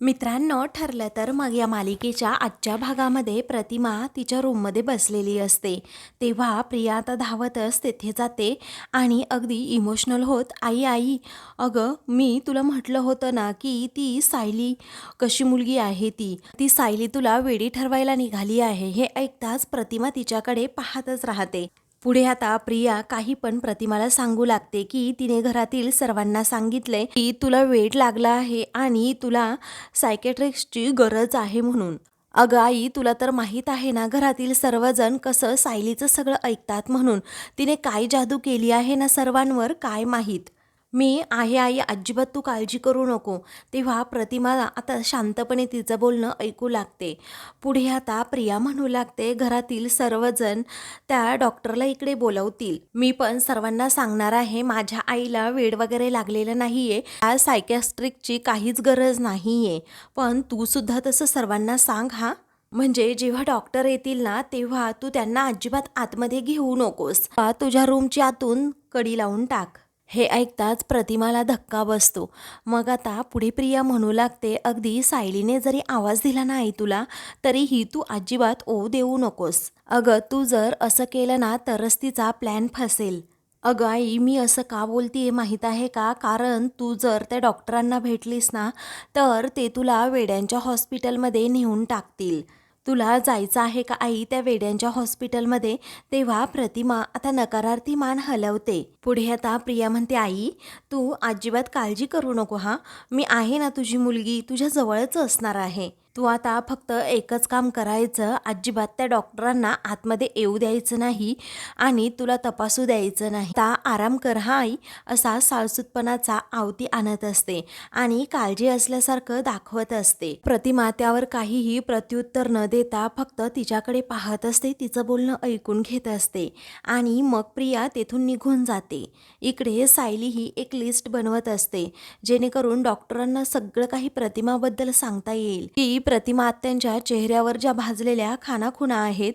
मित्रांनो ठरलं तर मग या मालिकेच्या आजच्या भागामध्ये प्रतिमा तिच्या रूममध्ये बसलेली असते. तेव्हा प्रिया आता धावतच तेथे जाते आणि अगदी इमोशनल होत आई आई अगं मी तुला म्हटलं होतं ना की ती सायली कशी मुलगी आहे ती? ती सायली तुला वेडी ठरवायला निघाली आहे. हे ऐकताच प्रतिमा तिच्याकडे पाहतच राहते. पुढे आता प्रिया काही पण प्रतिमाला सांगू लागते की तिने घरातील सर्वांना सांगितले की तुला वेड लागला आहे आणि तुला सायकेट्रिक्सची गरज आहे म्हणून. अगं आई तुला तर माहीत आहे ना घरातील सर्वजण कसं सायलीचं सगळं ऐकतात म्हणून. तिने काय जादू केली आहे ना सर्वांवर काय माहीत? मी आहे आई अजिबात तू काळजी करू नको. तेव्हा प्रतिमा आता शांतपणे तिचं बोलणं ऐकू लागते. पुढे आता प्रिया म्हणू लागते घरातील सर्वजण त्या डॉक्टरला इकडे बोलवतील. मी पण सर्वांना सांगणार आहे माझ्या आईला वेड वगैरे लागलेलं नाहीये. त्या सायकॅस्ट्रिकची काहीच गरज नाही आहे पण तू सुद्धा तसं सर्वांना सांग हा. म्हणजे जेव्हा डॉक्टर येतील ना तेव्हा तू त्यांना अजिबात आतमध्ये घेऊ नकोस. तुझ्या रूमची आतून कडी लावून टाक. हे ऐकताच प्रतिमाला धक्का बसतो. मग आता पुढे प्रिया म्हणू लागते अगदी सायलीने जरी आवाज दिला नाही तुला तरीही तू अजिबात ओ देऊ नकोस. अगं तू जर असं केलं ना तरच तिचा प्लॅन फसेल. अगं आई मी असं का बोलतीये माहीत आहे का? कारण तू जर त्या डॉक्टरांना भेटलीस ना तर ते तुला वेड्यांच्या हॉस्पिटलमध्ये नेऊन टाकतील. तुला जायचं आहे का आई त्या वेड्यांच्या हॉस्पिटलमध्ये? तेव्हा प्रतिमा आता नकारार्थी मान हलवते. पुढे आता प्रिया म्हणते आई तू अजिबात काळजी करू नको हा. मी आहे ना तुझी मुलगी तुझ्या जवळच असणार आहे. तू आता फक्त एकच काम करायचं. अजिबात त्या डॉक्टरांना आतमध्ये येऊ द्यायचं नाही आणि तुला तपासू द्यायचं नाही. ता आराम कर हा आई असा साळसूतपणाचा आवती आणत असते आणि काळजी असल्यासारखं दाखवत असते. प्रतिमा त्यावर काहीही प्रत्युत्तर न देता फक्त तिच्याकडे पाहत असते तिचं बोलणं ऐकून घेत असते आणि मग प्रिया तेथून निघून जाते. इकडे सायली ही एक लिस्ट बनवत असते जेणेकरून डॉक्टरांना सगळं काही प्रतिमाबद्दल सांगता येईल. की प्रतिमा आत्यांच्या चेहऱ्यावर ज्या भाजलेल्या खानाखुणा आहेत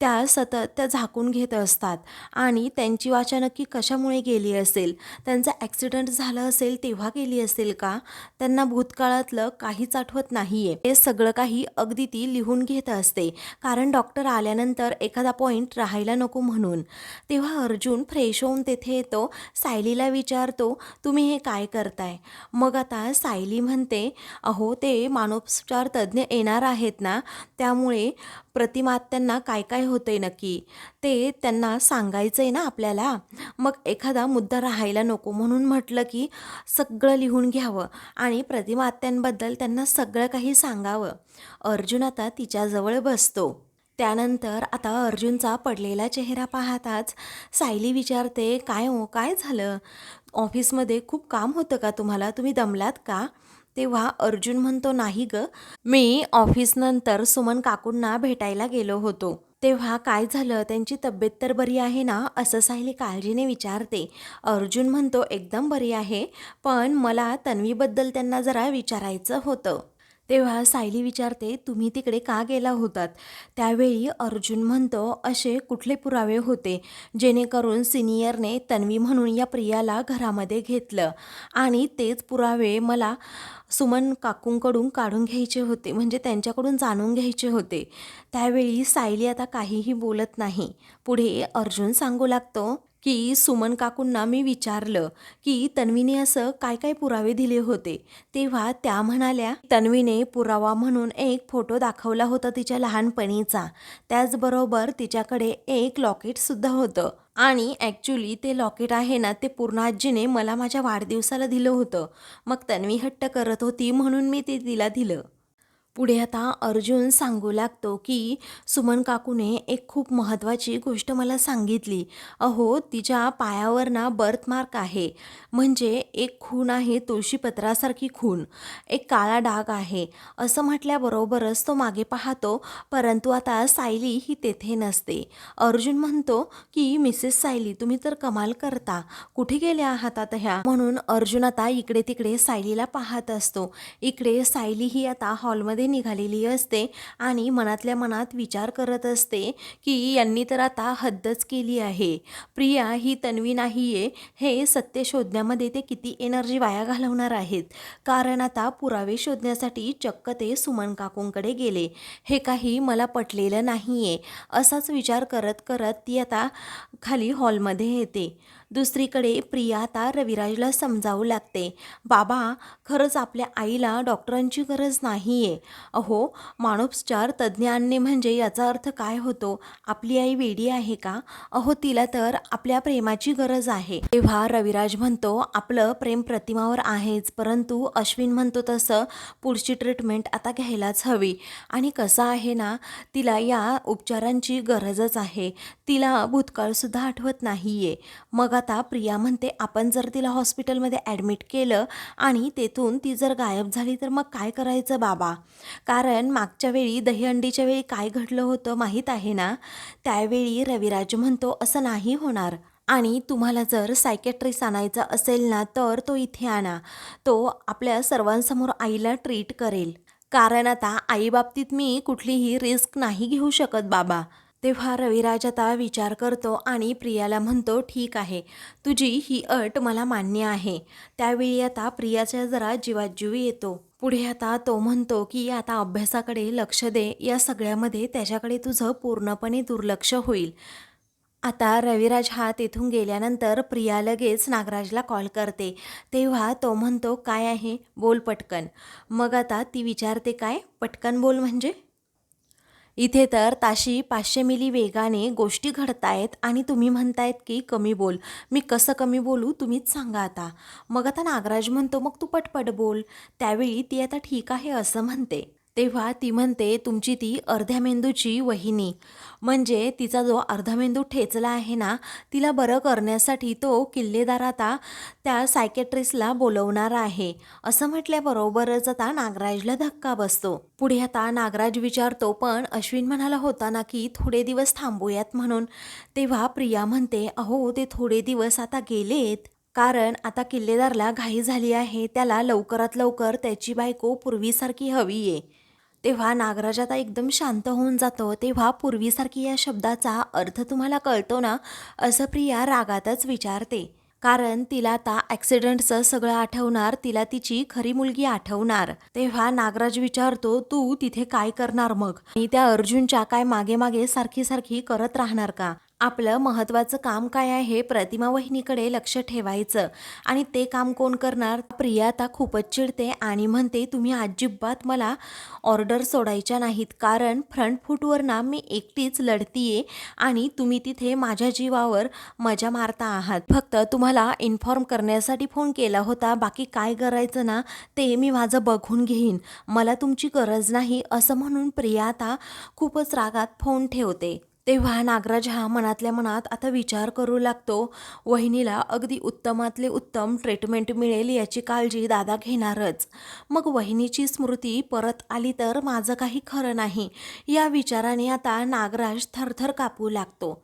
त्या सतत त्या झाकून घेत असतात आणि त्यांची वाचा नक्की कशामुळे गेली असेल? त्यांचा ॲक्सिडेंट झालं असेल तेव्हा गेली असेल का? त्यांना भूतकाळातलं काहीच आठवत नाही आहे हे सगळं काही अगदी ती लिहून घेत असते कारण डॉक्टर आल्यानंतर एखादा पॉईंट राहायला नको म्हणून. तेव्हा अर्जुन फ्रेश होऊन तेथे येतो सायलीला विचारतो तुम्ही हे काय करताय? मग आता सायली म्हणते अहो ते मानोपचार तज्ज्ञ येणार आहेत ना त्यामुळे प्रतिमात्यांना काय काय होतंय नक्की ते त्यांना सांगायचं आहे ना आपल्याला. मग एखादा मुद्दा राहायला नको म्हणून म्हटलं की सगळं लिहून घ्यावं आणि प्रतिमात्यांबद्दल त्यांना सगळं काही सांगावं. अर्जुन आता तिच्याजवळ बसतो. त्यानंतर आता अर्जुनचा पडलेला चेहरा पाहताच सायली विचारते काय हो काय झालं? ऑफिसमध्ये खूप काम होतं का तुम्हाला? तुम्ही दमलात का? तेव्हा अर्जुन म्हणतो नाही ग मी ऑफिसनंतर सुमन काकूंना भेटायला गेलो होतो. तेव्हा काय झालं त्यांची तब्येत तर बरी आहे ना असं सायली काळजीने विचारते. अर्जुन म्हणतो एकदम बरी आहे पण मला तन्वीबद्दल त्यांना जरा विचारायचं होतं. तेव्हा सायली विचारते तुम्ही तिकडे का गेला होतात? त्यावेळी अर्जुन म्हणतो असे कुठले पुरावे होते जेणेकरून सिनियरने तन्वी म्हणून या प्रियाला घरामध्ये घेतलं आणि तेच पुरावे मला सुमन काकूंकडून काढून घ्यायचे होते म्हणजे त्यांच्याकडून जाणून घ्यायचे होते. त्यावेळी सायली आता काहीही बोलत नाही. पुढे अर्जुन सांगू लागतो की सुमन काकूंना मी विचारलं की तन्वीने असं काय काय पुरावे दिले होते? तेव्हा त्या म्हणाल्या तन्वीने पुरावा म्हणून एक फोटो दाखवला होता तिच्या लहानपणीचा. त्याचबरोबर तिच्याकडे एक लॉकेटसुद्धा होतं. आणि ॲक्च्युली ते लॉकेट आहे ना ते पूर्णाजीने मला माझ्या वाढदिवसाला दिलं होतं. मग तन्वी हट्ट करत होती म्हणून मी ते तिला दिलं. पुढे आता अर्जुन सांगू लागतो की सुमन काकूने एक खूप महत्त्वाची गोष्ट मला सांगितली. अहो तिच्या पायावर ना बर्थमार्क आहे. म्हणजे एक खून आहे तुळशीपत्रासारखी खून. एक काळा डाग आहे. असं म्हटल्याबरोबरच तो मागे पाहतो परंतु आता सायली ही तेथे नसते. अर्जुन म्हणतो की मिसेस सायली तुम्ही तर कमाल करता. कुठे गेल्या आहात आता ह्या? म्हणून अर्जुन आता इकडे तिकडे सायलीला पाहत असतो. इकडे सायली ही आता हॉलमध्ये हॉस्पिटलमध्ये निघालेली असते आणि मनातल्या मनात विचार करत असते की यांनी तर आता हद्दच केली आहे. प्रिया ही तन्वी नाही आहे हे सत्य शोधण्यामध्ये ते किती एनर्जी वाया घालवणार आहेत? कारण आता पुरावे शोधण्यासाठी चक्क ते सुमन काकूंकडे गेले. हे काही मला पटलेलं नाही आहे असाच विचार करत करत ती आता खाली हॉलमध्ये येते. दुसरीकडे प्रिया आता रविराजला समजावू लागते. बाबा खरंच आपल्या आईला डॉक्टरांची गरज नाही आहे अहो मानोपचार तज्ज्ञ आणणे म्हणजे याचा अर्थ काय होतो? आपली आई वेडी आहे का? अहो तिला तर आपल्या प्रेमाची गरज आहे. तेव्हा रविराज म्हणतो आपलं प्रेम प्रतिमावर आहेच परंतु अश्विन म्हणतो तसं पुढची ट्रीटमेंट आता घ्यायलाच हवी. आणि कसं आहे ना तिला या उपचारांची गरजच आहे. तिला भूतकाळसुद्धा आठवत नाही आहे मग आता प्रिया म्हणते आपण जर तिला हॉस्पिटलमध्ये ॲडमिट केलं आणि तेथून ती जर गायब झाली तर मग काय करायचं बाबा? कारण मागच्या वेळी दहीहंडीच्या वेळी काय घडलं होतं माहीत आहे ना? त्यावेळी रविराज म्हणतो असं नाही होणार. आणि तुम्हाला जर सायकेट्रिस्ट आणायचा असेल ना तर तो इथे आणा. तो आपल्या सर्वांसमोर आईला ट्रीट करेल. कारण आता आईबाबतीत मी कुठलीही रिस्क नाही घेऊ शकत बाबा. तेव्हा रविराज आता विचार करतो आणि प्रियाला म्हणतो ठीक आहे. तुझी ही अट मला मान्य आहे. त्यावेळी आता प्रियाच्या जरा जीवात येतो. पुढे आता तो म्हणतो की आता अभ्यासाकडे लक्ष दे. या सगळ्यामध्ये त्याच्याकडे तुझं पूर्णपणे दुर्लक्ष होईल. आता रविराज हा तेथून गेल्यानंतर प्रिया लगेच नागराजला कॉल करते. तेव्हा तो म्हणतो काय आहे? बोल पटकन. मग आता ती विचारते काय? पटकन बोल म्हणजे? इथे तर ताशी पाचशे मिली वेगाने गोष्टी घडतायत आणि तुम्ही म्हणतायत की कमी बोल. मी कसं कमी बोलू तुम्हीच सांगा आता. मग आता नागराज म्हणतो मग तू पटपट बोल. त्यावेळी ती आता ठीक आहे असं म्हणते. तेव्हा ती म्हणते तुमची ती अर्ध्या मेंदूची वहिनी. म्हणजे तिचा जो अर्धा मेंदू ठेचला आहे ना तिला बरं करण्यासाठी तो किल्लेदार आता त्या सायकेट्रिस्टला बोलवणार आहे. असं म्हटल्याबरोबरच आता नागराजला धक्का बसतो. पुढे आता नागराज विचारतो पण अश्विन म्हणाला होता ना की थोडे दिवस थांबूयात म्हणून. तेव्हा प्रिया म्हणते अहो ते थोडे दिवस आता गेलेत. कारण आता किल्लेदारला घाई झाली आहे त्याला लवकरात लवकर त्याची बायको पूर्वीसारखी हवी आहे. तेव्हा नागराज आता एकदम शांत होऊन जातो. तेव्हा पूर्वीसारखी या शब्दाचा अर्थ तुम्हाला कळतो ना असं प्रिया रागातच विचारते. कारण तिला आता ॲक्सिडेंटचं सगळं आठवणार तिला तिची खरी मुलगी आठवणार. तेव्हा नागराज विचारतो तू तिथे काय करणार मग? आणि त्या अर्जुनच्या काय मागे मागे सारखी सारखी करत राहणार का? आपलं महत्त्वाचं काम काय आहे प्रतिमा वहिनीकडे लक्ष ठेवायचं. आणि ते काम कोण करणार? प्रिया आता खूपच चिडते आणि म्हणते तुम्ही अजिबात मला ऑर्डर सोडायच्या नाहीत. कारण फ्रंट फूटवर ना मी एकटीच लढतीये आणि तुम्ही तिथे माझ्या जीवावर मजा मारता आहात. फक्त तुम्हाला इन्फॉर्म करण्यासाठी फोन केला होता. बाकी काय करायचं ना ते मी माझं बघून घेईन. मला तुमची गरज नाही असं म्हणून प्रिया आता खूपच रागात फोन ठेवते. तेव्हा नागराज हा मनातल्या मनात आता विचार करू लागतो. वहिनीला अगदी उत्तमातले उत्तम ट्रीटमेंट मिळेल याची काळजी दादा घेणारच. मग वहिनीची स्मृती परत आली तर माझं काही खरं नाही. या विचाराने आता नागराज थरथर कापू लागतो.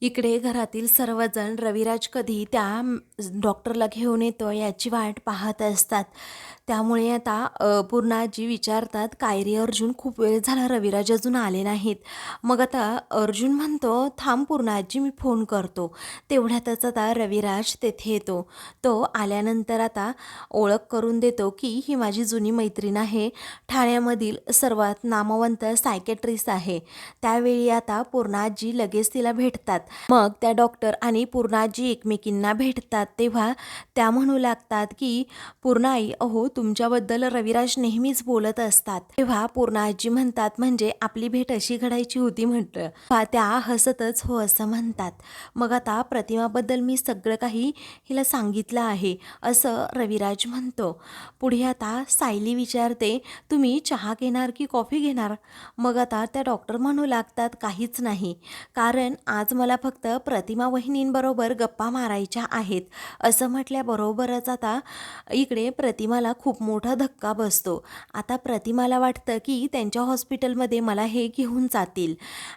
इकडे घरातील सर्वजण रविराज कधी त्या डॉक्टरला घेऊन येतो याची वाट पाहत असतात. त्यामुळे आता पूर्णाजी विचारतात काय रे अर्जुन खूप वेळ झाला रविराज अजून आले नाहीत. मग आता अर्जुन म्हणतो थांब पूर्णाजी मी फोन करतो. तेवढ्यातच आता रविराज तेथे येतो. तो आल्यानंतर आता ओळख करून देतो की ही माझी जुनी मैत्रीण आहे. ठाण्यामधील सर्वात नामवंत सायकेट्रिस्ट आहे. त्यावेळी आता पूर्णाजी लगेच तिला भेटतात. मग त्या डॉक्टर आणि पूर्णाजी एकमेकींना भेटतात. तेव्हा त्या म्हणू लागतात की पूर्णाई अहो तुमच्याबद्दल रविराज नेहमीच बोलत असतात. तेव्हा पूर्णाजी म्हणतात म्हणजे आपली भेट अशी घडायची होती म्हटलं. पा त्या हसतच हो असं म्हणतात. मग आता प्रतिमाबद्दल मी सगळं काही हिला सांगितलं आहे असं रविराज म्हणतो. पुढे आता सायली विचारते तुम्ही चहा घेणार की कॉफी घेणार? मग आता त्या डॉक्टर म्हणू लागतात काहीच नाही. कारण आज मला फक्त प्रतिमा वहिनींबरोबर गप्पा मारायच्या आहेत. असं म्हटल्याबरोबरच आता इकडे प्रतिमाला खूप मोठा धक्का बसतो. आता प्रतिमाला वाटतं की त्यांच्या हॉस्पिटलमध्ये मला हे घेऊन जातील.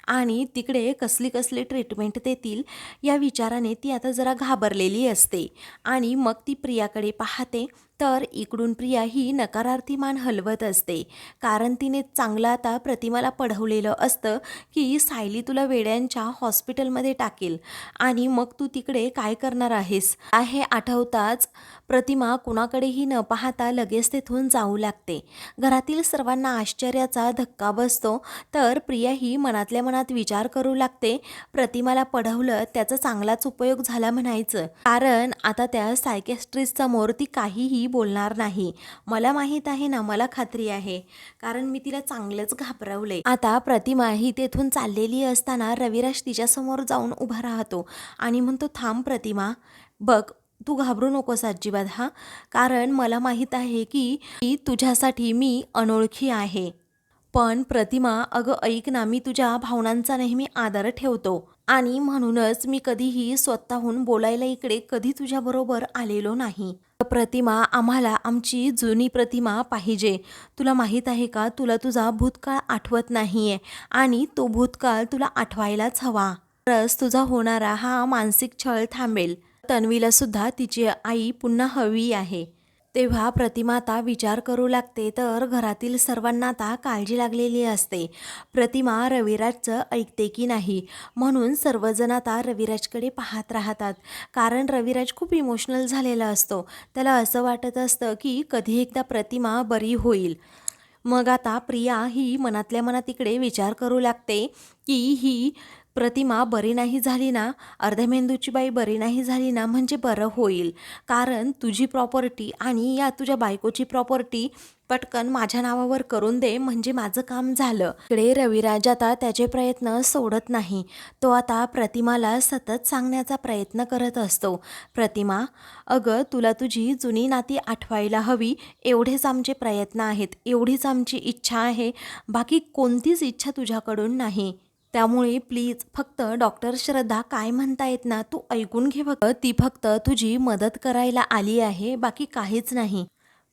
आणि तिकडे कसली कसली ट्रीटमेंट देतील या विचाराने ती आता जरा घाबरलेली असते. आणि मग ती प्रियाकडे पाहते तर इकडून प्रिया ही नकारार्थी मान हलवत असते. कारण तिने चांगलं आता प्रतिमाला पढवलेलं असतं की सायली तुला वेड्यांच्या हॉस्पिटलमध्ये टाकेल. आणि मग तू तिकडे काय करणार आहेस? आहे आठवताच प्रतिमा कुणाकडेही न पाहता लगेच तेथून जाऊ लागते. घरातील सर्वांना आश्चर्याचा धक्का बसतो. तर प्रिया ही मनातल्या मनात विचार करू लागते प्रतिमाला पढवलं त्याचा चांगलाच उपयोग झाला म्हणायचं. कारण आता त्या सायकेस्ट्रिस्ट समोर ती काहीही बोलणार नाही. मला माहीत आहे ना मला खात्री आहे. कारण मी तिला चांगलंच घाबरवले आता प्रतिमा ही तेथून चाललेली असताना रविराज तिच्यासमोर जाऊन उभा राहतो आणि म्हणतो थांब प्रतिमा. बघ तू घाबरू नकोस अजिबात हा. कारण मला माहीत आहे की तुझ्यासाठी मी अनोळखी आहे. पण प्रतिमा अगं ऐक ना मी तुझ्या भावनांचा नेहमी आदर ठेवतो. आणि म्हणूनच मी कधीही स्वतःहून बोलायला इकडे कधी तुझ्याबरोबर आलेलो नाही. प्रतिमा आम्हाला आमची जुनी प्रतिमा पाहिजे. तुला माहीत आहे का? तुला तुझा भूतकाळ आठवत नाही आहे आणि तो भूतकाळ तुला आठवायलाच हवा. तरच तुझा होणारा हा मानसिक छळ थांबेल. तन्वीला सुद्धा तिची आई पुन्हा हवी आहे. तेव्हा प्रतिमा आता विचार करू लागते तर घरातील सर्वांना आता काळजी लागलेली असते. प्रतिमा रविराजचं ऐकते की नाही? म्हणून सर्वजण आता रविराजकडे पाहत राहतात. कारण रविराज खूप इमोशनल झालेला असतो. त्याला असं वाटत असतं की कधी एकदा प्रतिमा बरी होईल. मग आता प्रिया ही मनातल्या मनात इकडे विचार करू लागते की ही प्रतिमा बरी नाही झाली ना अर्ध्या मेंदूची बाई बरी नाही झाली ना म्हणजे बरं होईल. कारण तुझी प्रॉपर्टी आणि या तुझ्या बायकोची प्रॉपर्टी पटकन माझ्या नावावर करून दे म्हणजे माझं काम झालं. इकडे रविराज आता त्याचे प्रयत्न सोडत नाही. तो आता प्रतिमाला सतत सांगण्याचा प्रयत्न करत असतो. प्रतिमा अगं तुला तुझी जुनी नाती आठवायला हवी. एवढेच आमचे प्रयत्न आहेत. एवढीच आमची इच्छा आहे. बाकी कोणतीच इच्छा तुझ्याकडून नाही. त्यामुळे प्लीज फक्त डॉक्टर श्रद्धा काय म्हणतायत ना तू ऐकून घे फक्त. ती फक्त तुझी मदत करायला आली आहे बाकी काहीच नाही.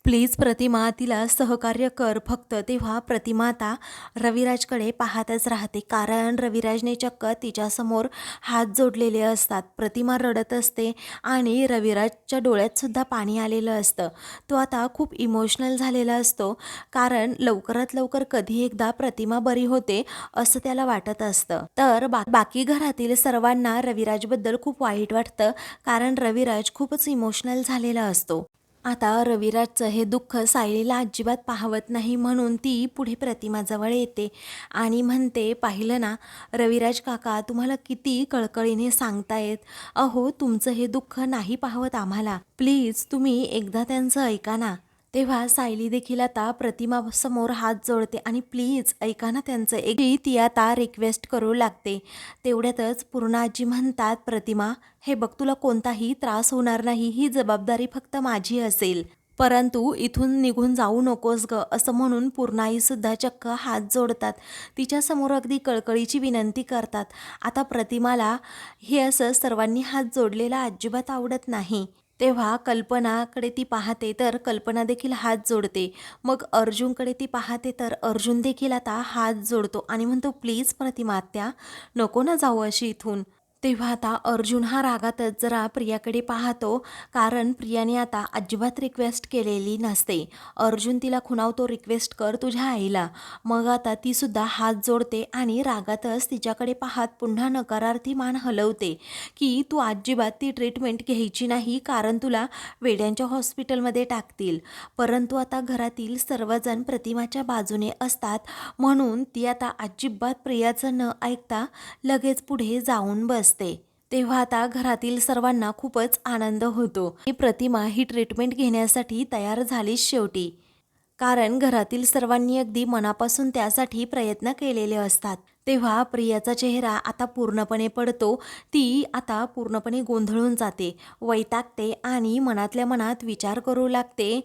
प्लीज प्रतिमा तिला सहकार्य कर. फक्त तेव्हा प्रतिमा आता रविराजकडे पाहतच राहते. कारण रविराजने चक्क तिच्यासमोर हात जोडलेले असतात. प्रतिमा रडत असते आणि रविराजच्या डोळ्यातसुद्धा पाणी आलेलं असतं. तो आता खूप इमोशनल झालेला असतो. कारण लवकरात लवकर कधी एकदा प्रतिमा बरी होते असं त्याला वाटत असतं. तर बा बाकी घरातील सर्वांना रविराजबद्दल खूप वाईट वाटतं. कारण रविराज खूपच इमोशनल झालेला असतो. आता रविराजचं हे दुःख सायलीला अजिबात पाहवत नाही म्हणून ती पुढे प्रतिमाजवळ येते आणि म्हणते पाहिलं ना रविराज काका तुम्हाला किती कळकळीने सांगतायत. अहो तुमचं हे दुःख नाही पाहवत आम्हाला. प्लीज तुम्ही एकदा त्यांचं ऐका ना. तेव्हा सायली देखील आता प्रतिमा समोर हात जोडते आणि प्लीज ऐका ना त्यांचं. एक ती आता रिक्वेस्ट करू लागते. तेवढ्यातच पूर्ण आजी म्हणतात प्रतिमा हे बघ तुला कोणताही त्रास होणार नाही. ही जबाबदारी फक्त माझी असेल. परंतु इथून निघून जाऊ नकोस ग. असं म्हणून पूर्णाईसुद्धा चक्क हात जोडतात. तिच्यासमोर अगदी कळकळीची विनंती करतात. आता प्रतिमाला हे असं सर्वांनी हात जोडलेला अजिबात आवडत नाही. तेव्हा कल्पनाकडे ती पाहते तर कल्पना देखील हात जोडते. मग अर्जुनकडे ती पाहते तर अर्जुन देखील आता हात जोडतो आणि म्हणतो प्लीज प्रतिमा आत्या नको ना जाऊ अशी इथून. तेव्हा आता अर्जुन हा रागातच जरा प्रियाकडे पाहतो कारण प्रियाने आता अजिबात रिक्वेस्ट केलेली नसते. अर्जुन तिला खुणावतो रिक्वेस्ट कर तुझ्या आईला. मग आता ती सुद्धा हात जोडते आणि रागातच तिच्याकडे पाहत पुन्हा नकारार्थी मान हलवते की तू अजिबात ती ट्रीटमेंट घ्यायची नाही कारण तुला वेड्यांच्या हॉस्पिटलमध्ये टाकतील. परंतु आता घरातील सर्वजण प्रतिमाच्या बाजूने असतात म्हणून ती आता अजिबात प्रियाचं न ऐकता लगेच पुढे जाऊन बस असते. तेव्हा आता घरातील सर्वांना खूपच आनंद होतो. ही प्रतिमा ही ट्रीटमेंट घेण्यासाठी तयार झाली शेवटी. कारण घरातील सर्वांनी अगदी मनापासून त्यासाठी प्रयत्न केलेले असतात. तेव्हा प्रियाचा चेहरा आता पूर्णपणे पडतो. ती आता पूर्णपणे गोंधळून जाते वैतागते आणि मनातल्या मनात विचार करू लागते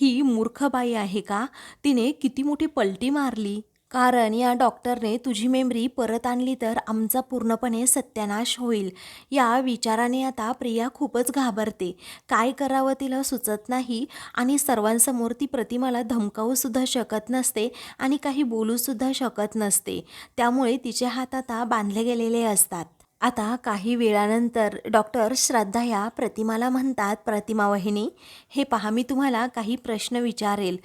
ही मूर्ख बाई आहे का? तिने किती मोठी पलटी मारली. कारण या डॉक्टरने तुझी मेमरी परत आणली तर आमचा पूर्णपणे सत्यानाश होईल. या विचाराने आता प्रिया खूपच घाबरते. काय करावं तिला सुचत नाही आणि सर्वांसमोर ती प्रतिमाला धमकावूसुद्धा शकत नसते आणि काही बोलूसुद्धा शकत नसते. त्यामुळे तिचे हात आता बांधले गेलेले असतात. आता काही वेळानंतर डॉक्टर श्रद्धा या प्रतिमाला म्हणतात प्रतिमा वहिनी हे पहा मी तुम्हाला काही प्रश्न विचारेल.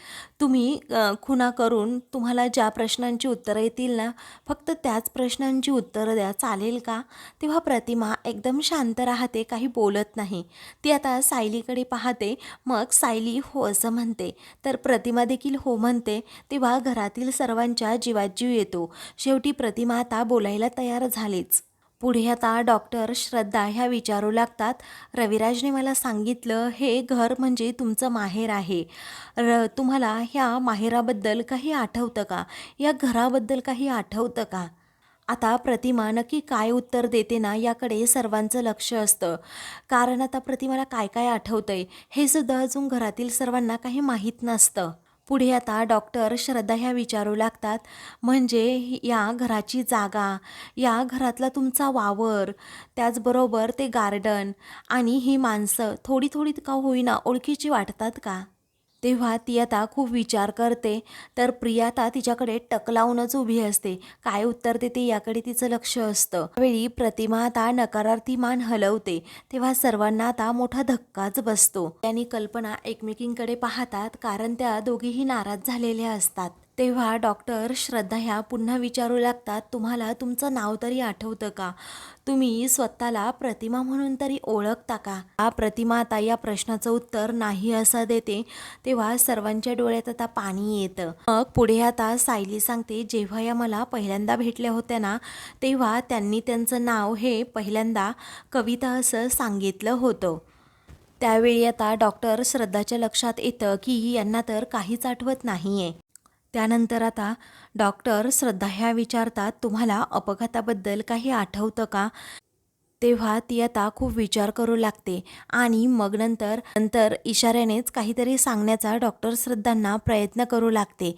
तुम्ही खुणा करून तुम्हाला ज्या प्रश्नांची उत्तरं येतील ना फक्त त्याच प्रश्नांची उत्तरं द्या. चालेल का? तेव्हा प्रतिमा एकदम शांत राहते काही बोलत नाही. ती आता सायलीकडे पाहते. मग सायली हो असं म्हणते. तर प्रतिमा देखील हो म्हणते. तेव्हा घरातील सर्वांच्या जीवात जीव येतो. शेवटी प्रतिमा आता बोलायला तयार झालीच. पुढे आता डॉक्टर श्रद्धा ह्या विचारू लागतात रविराजने मला सांगितलं हे घर म्हणजे तुमचं माहेर आहे. र तुम्हाला ह्या माहेराबद्दल काही आठवतं का? या घराबद्दल काही आठवतं का? आता प्रतिमा नक्की काय उत्तर देते ना याकडे सर्वांचं लक्ष असतं. कारण आता प्रतिमाला काय काय आठवतं आहे हे सुद्धा अजून घरातील सर्वांना काही माहीत नसतं. पुढे आता डॉक्टर श्रद्धा ह्या विचारू लागतात. म्हणजे या घराची जागा या घरातला तुमचा वावर त्याचबरोबर ते गार्डन आणि ही माणसं थोडी थोडी का होईना ओळखीची वाटतात का? तेव्हा ती आता खूप विचार करते. तर प्रिया आता तिच्याकडे टक लावूनच उभी असते. काय उत्तर देते याकडे तिचं लक्ष असतं. त्यावेळी प्रतिमा आता नकारार्थी मान हलवते. तेव्हा सर्वांना आता मोठा धक्काच बसतो. त्यांनी कल्पना एकमेकींकडे पाहतात कारण त्या दोघीही नाराज झालेल्या असतात. तेव्हा डॉक्टर श्रद्धा ह्या पुन्हा विचारू लागतात तुम्हाला तुमचं नाव तरी आठवतं का? तुम्ही स्वतःला प्रतिमा म्हणून तरी ओळखता का? हा प्रतिमा आता या प्रश्नाचं उत्तर नाही असं देते. तेव्हा सर्वांच्या डोळ्यात आता पाणी येतं. मग पुढे आता सायली सांगते जेव्हा या मला पहिल्यांदा भेटल्या होत्या ना तेव्हा त्यांनी त्यांचं नाव हे पहिल्यांदा कविता असं सांगितलं होतं. त्यावेळी आता डॉक्टर श्रद्धाच्या लक्षात येतं की यांना तर काहीच आठवत नाही आहे त्यानंतर आता डॉक्टर श्रद्धा ह्या विचारतात तुम्हाला अपघाताबद्दल काही आठवतं का? तेव्हा ती आता खूप विचार करू लागते आणि मग नंतर नंतर इशाऱ्यानेच काहीतरी सांगण्याचा डॉक्टर श्रद्धांना प्रयत्न करू लागते.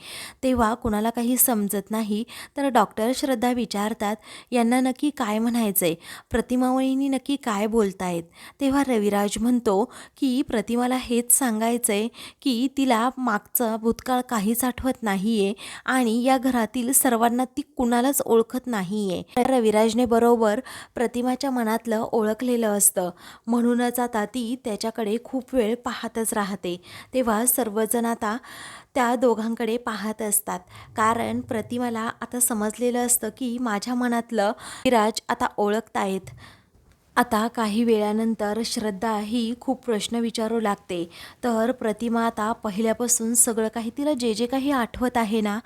तेव्हा कुणाला काही समजत नाही तर डॉक्टर श्रद्धा विचारतात यांना नक्की काय म्हणायचं आहे प्रतिमावळींनी नक्की काय बोलतायत? तेव्हा रविराज म्हणतो की प्रतिमाला हेच सांगायचं आहे की तिला मागचा भूतकाळ काहीच आठवत नाही आहे आणि या घरातील सर्वांना ती कुणालाच ओळखत नाही आहे रविराजने बरोबर प्रतिमाच्या मनात मनातलं ओळखलेलं असतं. म्हणूनच आता ती त्याच्याकडे खूप वेळ पाहतच राहते. तेव्हा सर्वजण आता त्या दोघांकडे पाहत असतात. कारण प्रतिमाला आता समजलेलं असतं की माझ्या मनातलं विराज आता ओळखतायत. आता काही वेळानंतर श्रद्धा ही खूप प्रश्न विचारू लागते. तर प्रतिमा आता पहिल्यापासून सगळं काही तिला जे जे काही आठवत आहे ना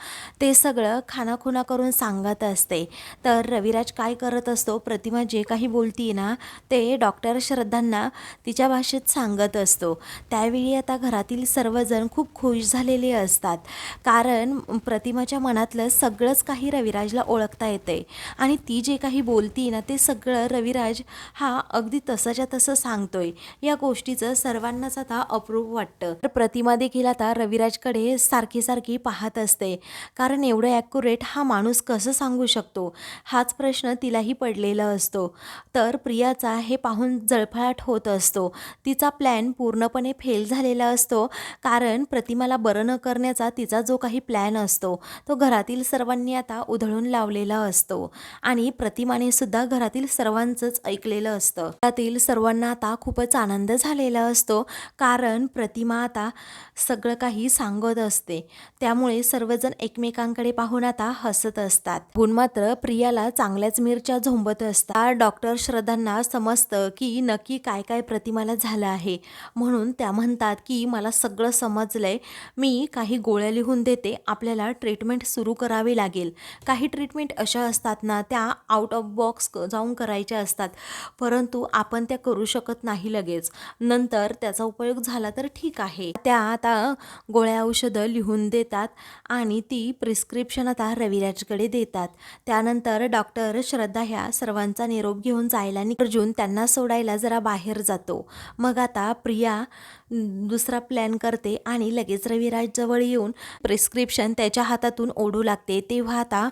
ते सगळं खानाखुणा करून सांगत असते. तर रविराज काय करत असतो प्रतिमा जे काही बोलती ना ते डॉक्टर श्रद्धांना तिच्या भाषेत सांगत असतो. त्यावेळी आता घरातील सर्वजण खूप खुश झालेले असतात. कारण प्रतिमाच्या मनातलं सगळंच काही रविराजला ओळखता येते. आणि ती जे काही बोलती ना ते सगळं रविराज हा अगदी तसंच्या तसं सांगतोय. या गोष्टीचं सर्वांनाच आता अप्रूप वाटतं. तर प्रतिमा देखील आता रविराजकडे सारखी सारखी पाहत असते. कारण एवढं ॲक्युरेट हा माणूस कसं सांगू शकतो? हाच प्रश्न तिलाही पडलेला असतो. तर प्रियाचा हे पाहून जळफळाट होत असतो. तिचा प्लॅन पूर्णपणे फेल झालेला असतो. कारण प्रतिमाला बरं न करण्याचा तिचा जो काही प्लॅन असतो तो घरातील सर्वांनी आता उधळून लावलेला असतो. आणि प्रतिमाने सुद्धा घरातील सर्वांचंच ऐकलेलं असतं. त्यातील सर्वांना आता खूपच आनंद झालेला असतो. कारण प्रतिमा आता सगळं काही सांगत असते. त्यामुळे सर्वजण एकमेकांकडे पाहून आता हसत असतात. पण मात्र प्रियाला चांगल्याच मिरच्या झोंबत असतात. डॉक्टर श्रद्धांना समजतं की नक्की काय काय प्रतिमाला झालं आहे. म्हणून त्या म्हणतात की मला सगळं समजलंय. मी काही गोळ्या लिहून देते. आपल्याला ट्रीटमेंट सुरू करावी लागेल. काही ट्रीटमेंट अशा असतात ना त्या आउट ऑफ बॉक्स जाऊन करायच्या असतात. परंतु आपण त्या करू शकत नाही लगेच. नंतर त्याचा उपयोग झाला तर ठीक आहे. त्या आता गोळ्या औषधं लिहून देतात आणि ती प्रिस्क्रिप्शन आता रविराजकडे देतात. त्यानंतर डॉक्टर श्रद्धा ह्या सर्वांचा निरोप घेऊन जायला अर्जुन त्यांना सोडायला जरा बाहेर जातो. मग आता प्रिया दुसरा प्लॅन करते आणि लगेच रविराजजवळ येऊन प्रिस्क्रिप्शन त्याच्या हातातून ओढू लागते. तेव्हा आता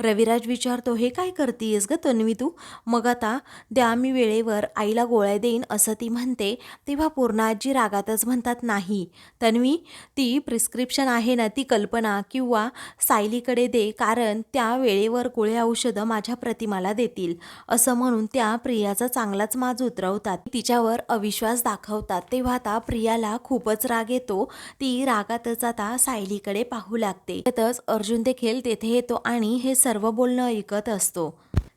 रविराज विचारतो हे काय करतेस ग तन्वी तू? मग आता द्या मी वेळेवर आईला गोळ्या देईन असं ती म्हणते. तेव्हा पूर्णाजी रागातच म्हणतात नाही तन्वी ती प्रिस्क्रिप्शन आहे ना ती कल्पना किंवा सायलीकडे दे कारण त्या वेळेवर गोळ्या औषधं माझ्या प्रतिमाला देतील असं म्हणून त्या प्रियाचा चांगलाच माज उतरवतात. तिच्यावर अविश्वास दाखवतात. तेव्हा आता प्रियाला खूपच राग येतो. ती रागातच आता सायलीकडे पाहू लागते. त्यातच अर्जुन देखील तेथे येतो आणि हे सर्व बोलणं ऐकत असतो.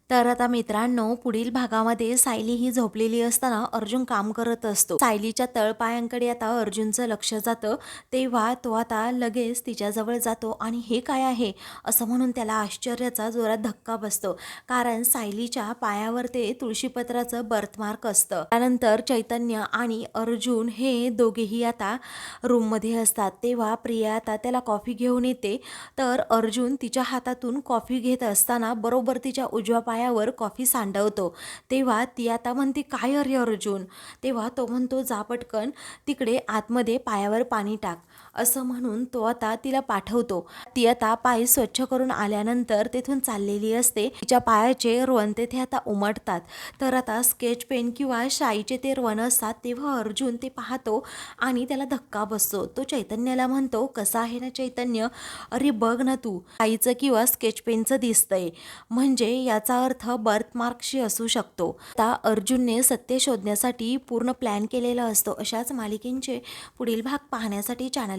तर आता मित्रांनो पुढील भागामध्ये सायली ही झोपलेली असताना अर्जुन काम करत असतो. सायलीच्या तळपायांकडे आता अर्जुनचं लक्ष जातं. तेव्हा तो आता लगेच तिच्याजवळ जातो आणि हे काय आहे? असं म्हणून त्याला आश्चर्याचा जोरात धक्का बसतो. कारण सायलीच्या पायावर ते तुळशीपत्राचं बर्थमार्क असतं. त्यानंतर चैतन्य आणि अर्जुन हे दोघेही आता रूममध्ये असतात. तेव्हा प्रिया आता त्याला कॉफी घेऊन येते. तर अर्जुन तिच्या हातातून कॉफी घेत असताना बरोबर तिच्या उजव्या पायावर कॉफी सांडवतो. तेव्हा ती आता म्हणते काय अरे अर्जुन? तेव्हा तो म्हणतो जा पटकन तिकडे आतमध्ये पायावर पाणी टाक. असं म्हणून तो आता तिला पाठवतो. ती आता पाय स्वच्छ करून आल्यानंतर तेथून चाललेली असते. तिच्या पायाचे रवन तेथे आता उमटतात. तर आता स्केच पेन किंवा शाईचे ते रोवन असतात तेव्हा अर्जुन ते पाहतो आणि त्याला धक्का बसतो. तो चैतन्याला म्हणतो कसा आहे ना चैतन्य? अरे बघ ना तू शाईचं किंवा स्केच पेनचं दिसतंय. म्हणजे याचा अर्थ बर्थमार्कशी असू शकतो. आता अर्जुनने सत्य शोधण्यासाठी पूर्ण प्लॅन केलेला असतो. अशाच मालिकेंचे पुढील भाग पाहण्यासाठी